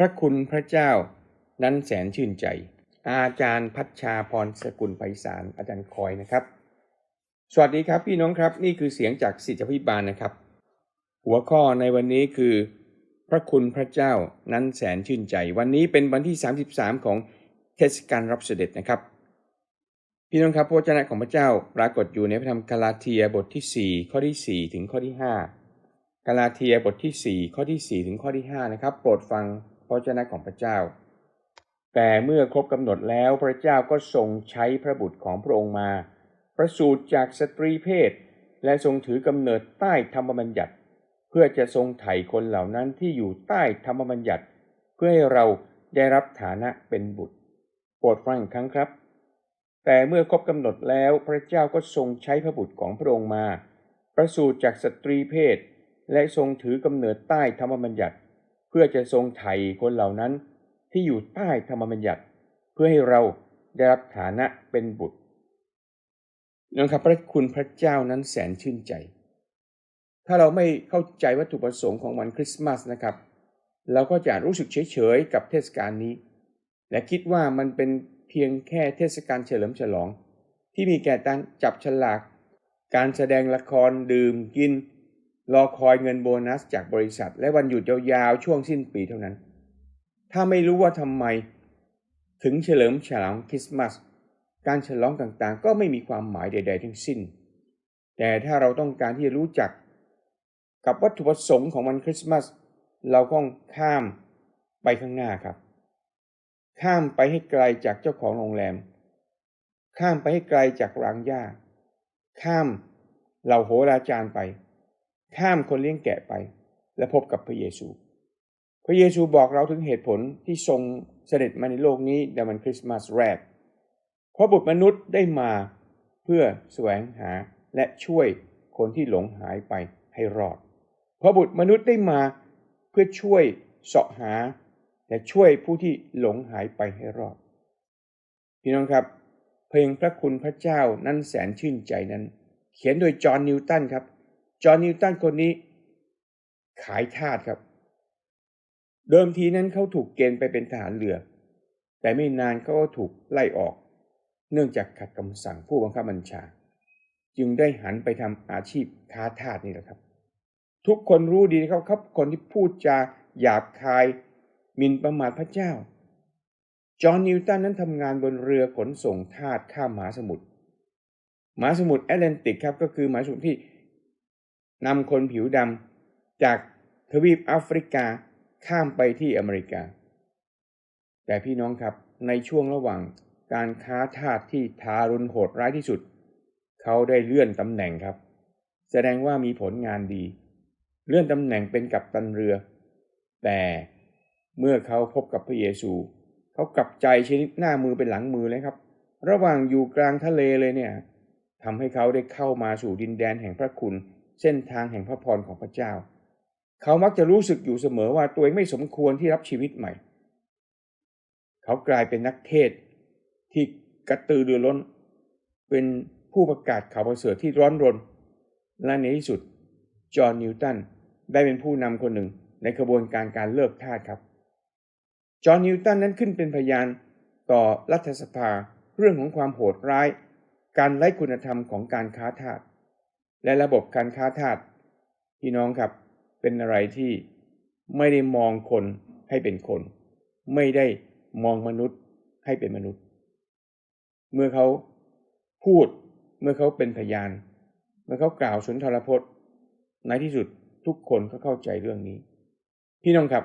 พระคุณพระเจ้านั้นแสนชื่นใจ อาจารย์พัชชาพรสกุลไพศาลอาจารย์คอยนะครับ สวัสดีครับพี่น้องครับนี่คือเสียงจากสิทธิพิบาลนะครับ หัวข้อในวันนี้คือ พระคุณพระเจ้านั้นแสนชื่นใจ วันนี้เป็นวันที่ 33 ของเทศกาลรับเสด็จนะครับ พี่น้องครับพระวจนะของพระเจ้าปรากฏอยู่ในพระธรรมกาลาเทียบทที่ 4 ข้อที่ 4 ถึงข้อที่ 5กาลาเทียบทที่ 4 ข้อที่ 4 ถึงข้อที่ 5 นะครับ โปรดฟัง พระวจนะของพระเจ้า แต่เมื่อครบกำหนดแล้วพระเจ้าก็ทรงใช้พระบุตรของพระองค์มา ประสูติจากสตรีเพศ และทรงถือกำเนิดใต้ธรรมบัญญัติ เพื่อจะทรงไถ่คนเหล่านั้นที่อยู่ใต้ธรรมบัญญัติ เพื่อให้เราได้รับฐานะเป็นบุตรโปรดฟังอีกครั้งครับ แต่เมื่อครบกำหนดแล้วพระเจ้าก็ทรงใช้พระบุตรของพระองค์มา ประสูติจากสตรีเพศ และทรงถือกำเนิดใต้ธรรมบัญญัติ เพื่อจะทรงไถ่คนเหล่านั้นที่อยู่ใต้ธรรมบัญญัติ เพื่อให้เราได้รับฐานะเป็นบุตรนะครับพระคุณพระเจ้านั้นแสนชื่นใจ ถ้าเราไม่เข้าใจวัตถุประสงค์ของวันคริสต์มาสนะครับ เราก็จะรู้สึกเฉยๆกับเทศกาลนี้ และคิดว่ามันเป็นเพียงแค่เทศกาลเฉลิมฉลอง ที่มีแก่การจับฉลาก การแสดงละครดื่มกิน รอคอยเงินโบนัสจากบริษัท และวันหยุดยาวๆช่วงสิ้นปีเท่านั้น ถ้าไม่รู้ว่าทำไม ถึงเฉลิมฉลองคริสต์มาสการฉลองต่างๆ ก็ไม่มีความหมายใด ๆ ทั้งสิ้น แต่ถ้าเราต้องการที่จะรู้จัก กับวัตถุประสงค์ของวันคริสต์มาสเราต้องข้ามไปข้างหน้าครับ ข้ามไปให้ไกลจากเจ้าของโรงแรม ข้ามไปให้ไกลจากรางหญ้า ข้ามเหล่าโหราจารย์ไป ข้ามคนเลี้ยงแกะไป และพบกับพระเยซู พระเยซูบอกเราถึงเหตุผลที่ทรงเสด็จมาในโลกนี้ในวันคริสต์มาสแรก เพราะบุตรมนุษย์ได้มาเพื่อแสวงหาและช่วยคนที่หลงหายไปให้รอด เพราะบุตรมนุษย์ได้มาเพื่อช่วยเสาะหา และช่วยผู้ที่หลงหายไปให้รอด พี่น้องครับ เพลงพระคุณพระเจ้านั้นแสนชื่นใจนั้น เขียนโดยจอห์นนิวตันครับ จอห์นนิวตันคนนี้ ขายทาสครับ เดิมทีนั้นเขาถูกเกณฑ์ไปเป็นทหารเรือ แต่ไม่นานเขาก็ถูกไล่ออก เนื่องจากขัดคำสั่งผู้บังคับบัญชา จึงได้หันไปทำอาชีพค้าทาสนี่แหละครับ ทุกคนรู้ดีนะครับครับ คนที่พูดจาหยาบคายมินประมาทพระเจ้า จอห์นนิวตันนั้นทำงานบนเรือขนส่งทาสข้ามมหาสมุทรมหาสมุทรแอตแลนติกครับก็คือมหาสมุทรที่ นำคนผิวดำจากทวีปแอฟริกาข้ามไปที่อเมริกา แต่พี่น้องครับในช่วงระหว่างการค้าทาสที่ทารุณโหดร้ายที่สุด เขาได้เลื่อนตำแหน่งครับ แสดงว่ามีผลงานดี เลื่อนตำแหน่งเป็นกัปตันเรือ แต่เมื่อเขาพบกับพระเยซู เขากลับใจชนิดหน้ามือเป็นหลังมือเลยครับ ระหว่างอยู่กลางทะเลเลยเนี่ยทำให้เขาได้เข้ามาสู่ดินแดนแห่งพระคุณ เส้นทางแห่งพระพรของพระเจ้า เขามักจะรู้สึกอยู่เสมอว่าตัวเองไม่สมควรที่รับชีวิตใหม่ เขากลายเป็นนักเทศที่กระตือรือร้น เป็นผู้ประกาศข่าวประเสริฐที่ร้อนรน และในที่สุด จอห์นนิวตันได้เป็นผู้นำคนหนึ่งในกระบวนการการเลิกทาสครับ จอห์นนิวตันนั้นขึ้นเป็นพยานต่อรัฐสภาเรื่องของความโหดร้าย การไร้คุณธรรมของการค้าทาส และระบบการค้าทาสพี่น้องครับ เป็นอะไรที่ไม่ได้มองคนให้เป็นคน ไม่ได้มองมนุษย์ให้เป็นมนุษย์ เมื่อเขาพูดเมื่อเขาเป็นพยาน เมื่อเขากล่าวสุนทรพจน์ในที่สุดทุกคนก็เข้าใจเรื่องนี้ พี่น้องครับ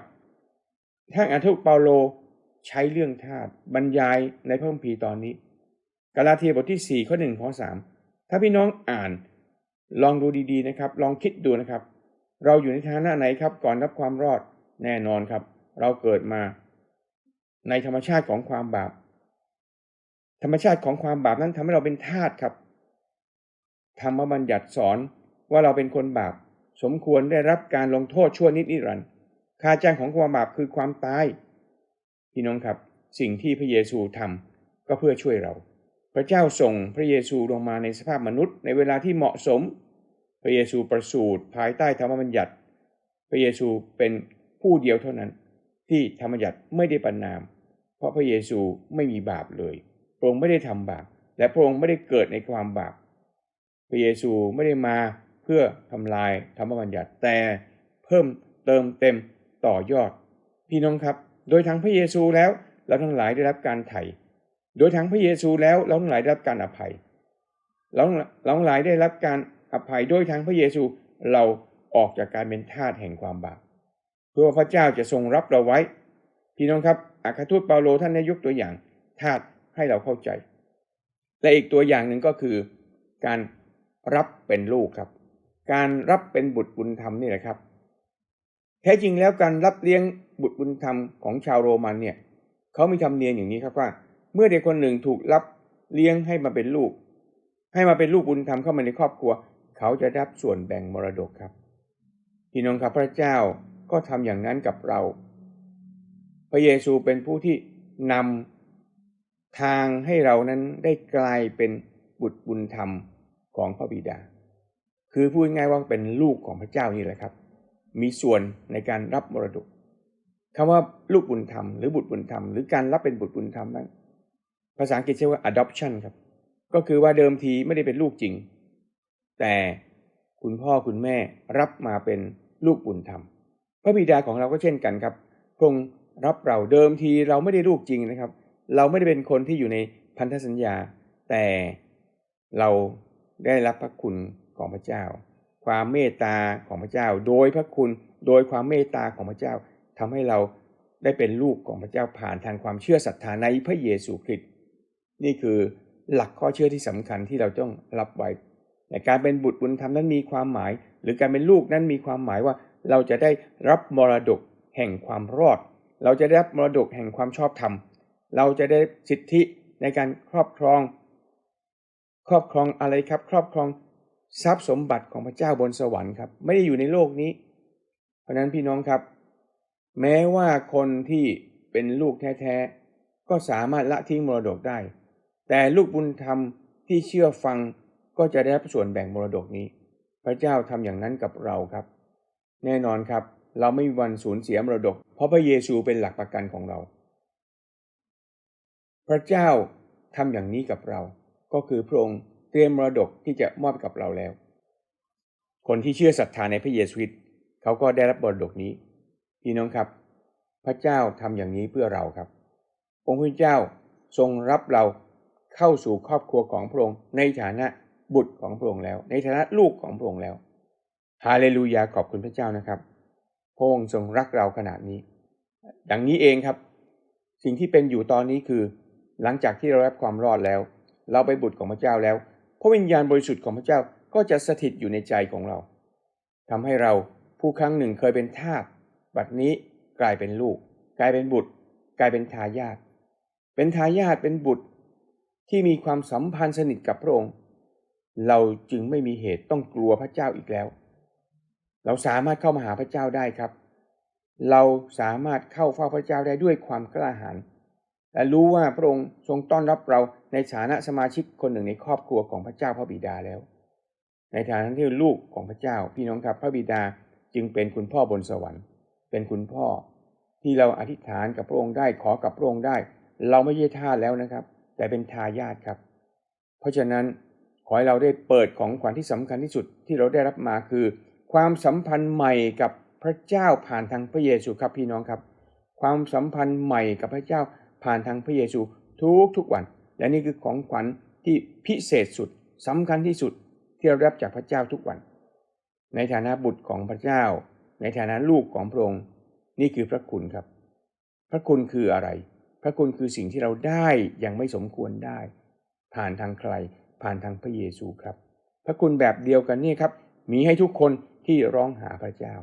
ท่านอาทุเปาโลใช้เรื่องทาสบรรยายในพระคัมภีร์ตอนนี้ กาลาเทียบทที่ 4 ข้อ1ข้อ3ถ้าพี่น้องอ่าน ลองดูดีๆนะครับ ลองคิดดูนะครับ เราอยู่ในฐานะไหนครับ ก่อนรับความรอดแน่นอนครับ เราเกิดมา ในธรรมชาติของความบาป ธรรมชาติของความบาปนั้นทำให้เราเป็นทาสครับธรรมบัญญัติสอนว่าเราเป็นคนบาป สมควรได้รับการลงโทษชั่วนิดนิรันดร์ค่าจ้างของความบาปคือความตายพี่น้องครับ สิ่งที่พระเยซูทำก็เพื่อช่วยเรา พระเจ้าส่งพระเยซูลงมาในสภาพมนุษย์ในเวลาที่เหมาะสม พระเยซูประสูติภายใต้ธรรมบัญญัติ พระเยซูเป็นผู้เดียวเท่านั้น ที่ธรรมยัญญัติไม่ได้ประนาม เพราะพระเยซูไม่มีบาปเลยพระองค์ไม่ได้ทำบาป และพระองค์ไม่ได้เกิดในความบาป พระเยซูไม่ได้มาเพื่อทำลายธรรมบัญญัติแต่เพิ่มเติมเต็มต่อยอด พี่น้องครับ โดยทางพระเยซูแล้วเราทั้งหลายได้รับการไถ่โดยทางพระเยซูแล้วเราทั้งหลายได้รับการอภัยเราเราทั้งหลายได้รับการ อภัยโดยทางพระเยซูเราออกจากการเป็นทาสแห่งความบาปเพื่อพระเจ้าจะทรงรับเราไว้ พี่น้องครับอาคาทูตเปาโลท่านได้ยกตัวอย่างทาสให้เราเข้าใจ และอีกตัวอย่างหนึ่งก็คือการรับเป็นลูกครับ การรับเป็นบุตรบุญธรรมนี่แหละครับ แท้จริงแล้วการรับเลี้ยงบุตรบุญธรรมของชาวโรมันเนี่ยเขามีธรรมเนียมอย่างนี้ครับว่า เมื่อเด็กคนหนึ่งถูกรับเลี้ยงให้มาเป็นลูก ให้มาเป็นลูกบุญธรรมเข้ามาในครอบครัว เขาจะรับส่วนแบ่งมรดกครับพี่น้องครับพระเจ้าก็ทำอย่างนั้นกับเรา พระเยซูเป็นผู้ที่นำทางให้เรานั้นได้กลายเป็นบุตรบุญธรรมของพระบิดา คือพูดง่ายว่าเป็นลูกของพระเจ้านี่แหละครับ มีส่วนในการรับมรดกคำว่าลูกบุญธรรมหรือบุตรบุญธรรมหรือการรับเป็นบุตรบุญธรรมนั้นภาษาอังกฤษใช้ว่า adoption ครับ ก็คือว่าเดิมทีไม่ได้เป็นลูกจริง แต่คุณพ่อคุณแม่รับมาเป็นลูกบุญธรรม พระบิดาของเราก็เช่นกันครับพรงรับเราเดิมทีเราไม่ได้ลูกจริงนะครับ เราไม่ได้เป็นคนที่อยู่ในพันธสัญญา แต่เราได้รับพระคุณของพระเจ้า ความเมตตาของพระเจ้า โดยพระคุณโดยความเมตตาของพระเจ้าทำให้เราได้เป็นลูกของพระเจ้าผ่านทางความเชื่อศรัทธาในพระเยซูคริสต์นี่คือหลักข้อเชื่อที่สำคัญที่เราต้องรับไว้ การเป็นบุตรบุญธรรมนั้นมีความหมาย หรือการเป็นลูกนั้นมีความหมายว่าเราจะได้รับมรดกแห่งความรอด เราจะได้รับมรดกแห่งความชอบธรรม เราจะได้สิทธิในการครอบครอง ครอบครองอะไรครับ ครอบครองทรัพย์สมบัติของพระเจ้าบนสวรรค์ครับ ไม่ได้อยู่ในโลกนี้ เพราะนั้นพี่น้องครับ แม้ว่าคนที่เป็นลูกแท้ๆก็สามารถละทิ้งมรดกได้ แต่ลูกบุญธรรมที่เชื่อฟัง ก็จะได้รับส่วนแบ่งมรดกนี้ พระเจ้าทำอย่างนั้นกับเราครับ แน่นอนครับ เราไม่มีวันสูญเสียมรดก เพราะพระเยซูเป็นหลักประกันของเรา พระเจ้าทำอย่างนี้กับเรา ก็คือพระองค์เตรียมมรดกที่จะมอบกับเราแล้ว คนที่เชื่อศรัทธาในพระเยซูคริสต์เขาก็ได้รับมรดกนี้ พี่น้องครับ พระเจ้าทำอย่างนี้เพื่อเราครับ องค์พระเจ้าทรงรับเราเข้าสู่ครอบครัวของพระองค์ในฐานะ บุตรของพระองค์แล้ว ในฐานะลูกของพระองค์แล้วฮาเลลูยาขอบคุณพระเจ้านะครับพระองค์ทรงรักเราขนาดนี้ดังนี้เองครับ สิ่งที่เป็นอยู่ตอนนี้คือ หลังจากที่เรารับความรอดแล้ว เราไปบุตรของพระเจ้าแล้วพระวิญญาณบริสุทธิ์ของพระเจ้าก็จะสถิตอยู่ในใจของเราทำให้เราผู้ครั้งหนึ่งเคยเป็นทาสบัดนี้กลายเป็นลูก กลายเป็นบุตร กลายเป็นทายาทเป็นทายาทเป็นบุตรที่มีความสัมพันธ์สนิทกับพระองค์ เราจึงไม่มีเหตุต้องกลัวพระเจ้าอีกแล้ว เราสามารถเข้ามาหาพระเจ้าได้ครับ เราสามารถเข้าเฝ้าพระเจ้าได้ด้วยความกล้าหาญและรู้ว่าพระองค์ทรงต้อนรับเราในฐานะสมาชิกคนหนึ่งในครอบครัวของพระเจ้าพระบิดาแล้ว ในฐานะที่ลูกของพระเจ้าพี่น้องครับพระบิดาจึงเป็นคุณพ่อบนสวรรค์ เป็นคุณพ่อ ที่เราอธิษฐานกับพระองค์ได้ขอกับพระองค์ได้ เราไม่ใช่ทาสแล้วนะครับ แต่เป็นทายาทครับ เพราะฉะนั้น ขอให้เราได้เปิดของขวัญที่สำคัญที่สุดที่เราได้รับมาคือ ความสัมพันธ์ใหม่กับพระเจ้าผ่านทางพระเยซูครับพี่น้องครับ ความสัมพันธ์ใหม่กับพระเจ้าผ่านทางพระเยซูทุกทุกวัน และนี่คือของขวัญที่พิเศษสุดสำคัญที่สุดที่เรารับจากพระเจ้าทุกวัน ในฐานะบุตรของพระเจ้า ในฐานะลูกของพระองค์นี่คือพระคุณครับ พระคุณคืออะไร พระคุณคือสิ่งที่เราได้อย่างไม่สมควรได้ ผ่านทางใคร ผ่านทางพระเยซูครับ พระคุณแบบเดียวกันนี่ครับ มีให้ทุกคนที่ร้องหาพระเจ้า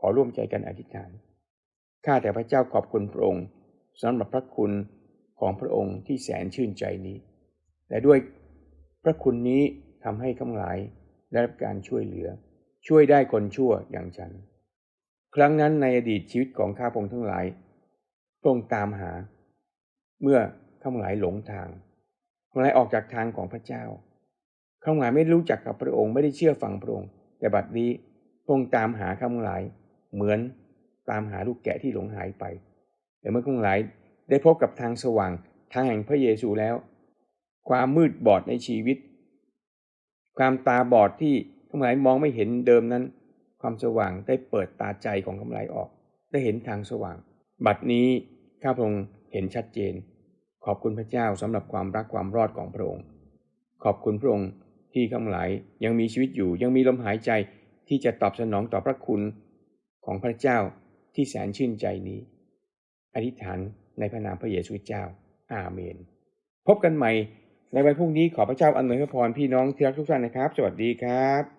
ขอร่วมใจกันอธิษฐานข้าแต่พระเจ้าขอบคุณพระองค์สำหรับพระคุณของพระองค์ที่แสนชื่นใจนี้ และด้วยพระคุณนี้ทำให้ข้าหลายได้รับการช่วยเหลือ ช่วยได้คนชั่วอย่างฉัน ครั้งนั้นในอดีตชีวิตของข้าพงทั้งหลายพระองค์ตามหา เมื่อข้าหลายหลงทาง ข้าหลายออกจากทางของพระเจ้า ข้าหลายไม่รู้จักกับพระองค์ไม่ได้เชื่อฟังพระองค์ แต่บัดนี้พระองค์ตามหาข้าหลาย เหมือนตามหาลูกแกะที่หลงหายไป แต่เมื่อทั้งหลายได้พบกับทางสว่างทางแห่งพระเยซูแล้ว ความมืดบอดในชีวิต ความตาบอดที่ทั้งหลายมองไม่เห็นเดิมนั้น ความสว่างได้เปิดตาใจของทั้งหลายออก ได้เห็นทางสว่าง บัดนี้ข้าพระองค์เห็นชัดเจน ขอบคุณพระเจ้าสำหรับความรักความรอดของพระองค์ ขอบคุณพระองค์ที่ทั้งหลายยังมีชีวิตอยู่ ยังมีลมหายใจที่จะตอบสนองต่อพระคุณของพระเจ้าที่แสนชื่นใจนี้ อธิษฐานในพระนามพระเยซูเจ้า อาเมน พบกันใหม่ในวันพรุ่งนี้ขอพระเจ้าอำนวยพระพรพี่น้องที่รักทุกท่านนะครับ สวัสดีครับ